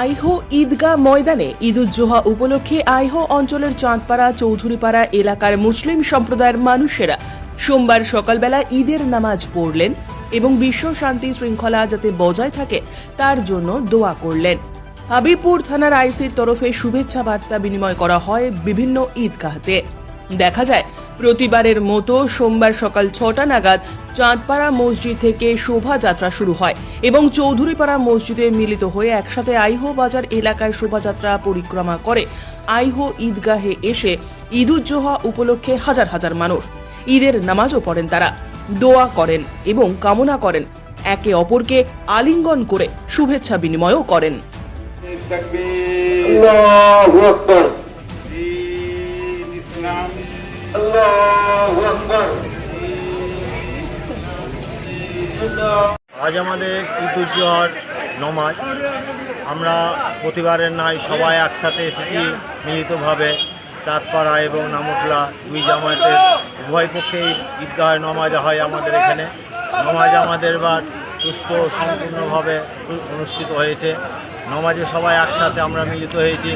আইহো ঈদগাহ ময়দানে ঈদুজ্জোহা উপলক্ষে আইহো অঞ্চলের চাঁদপাড়া, চৌধুরীপাড়া এলাকার মুসলিম সম্প্রদায়ের মানুষেরা সোমবার সকালবেলা ঈদের নামাজ পড়লেন। এবং বিশ্ব শান্তি শৃঙ্খলা যাতে বজায় থাকে, তার জন্য দোয়া করলেন। হাবিবপুর থানার আইসির তরফে শুভেচ্ছা বার্তা বিনিময় করা হয় বিভিন্ন ঈদগাহতে। দেখা যায়, প্রতিবারের মতো সোমবার সকাল ছটা নাগাদ চাঁদপাড়া মসজিদ থেকে শোভাযাত্রা শুরু হয় এবং চৌধুরীপাড়া মসজিদে মিলিত হয়ে একসাথে আইহো বাজার এলাকায় শোভাযাত্রা পরিক্রমা করে আইহো ঈদগাহে এসে ঈদুজ্জোহা উপলক্ষে হাজার হাজার মানুষ। ঈদের নামাজও পড়েন তারা। দোয়া করেন এবং কামনা করেন। একে অপরকে আলিঙ্গন করে শুভেচ্ছা বিনিময়ও করেন। আজ আমাদের ঈদুজ্জোহর নমাজ। আমরা প্রতিবারের নাই সবাই একসাথে এসেছি মিলিতভাবে চাঁদপাড়া এবং নামকলা দুই জামায়াতের উভয় পক্ষেই ঈদগাহের নমাজ হয় আমাদের এখানে। নমাজ আমাদের বা সুস্থ, সম্পূর্ণভাবে অনুষ্ঠিত হয়েছে। নমাজে সবাই একসাথে আমরা মিলিত হয়েছি।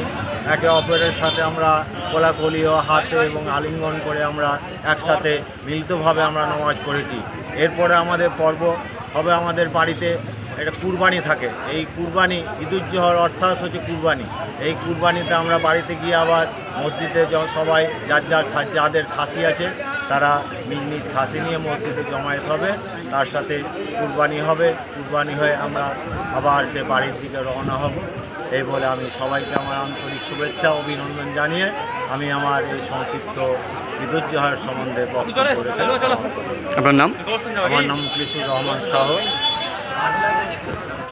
একে অপরের সাথে আমরা কোলাকুলি ও হাতে এবং আলিঙ্গন করে আমরা একসাথে মিলিতভাবে আমরা নমাজ করেছি এরপরে আমাদের পর্ব হবে আমাদের বাড়িতে একটা কুরবানি থাকে। এই কুরবানি ঈদুজ্জোহর অর্থাৎ হচ্ছে কুরবানি। এই কুরবানিতে আমরা বাড়িতে গিয়ে আবার মসজিদে সবাই যার যার যাদের খাসি আছে তারা নিজ নিজ খাসি নিয়ে মসজিদে জমায়েত হবে তার সাথে কুরবানি হবে। কুরবানি হয়ে আমরা আবার সে বাড়ির দিকে রওনা হব। এই বলে আমি সবাইকে আমার আন্তরিক শুভেচ্ছা অভিনন্দন জানিয়ে আমি আমার এই সংক্ষিপ্ত ঈদুজ্জোহর সম্বন্ধে বক্তব্য আপনার নাম? আমার নাম মুখলিসুর রহমান শাহ।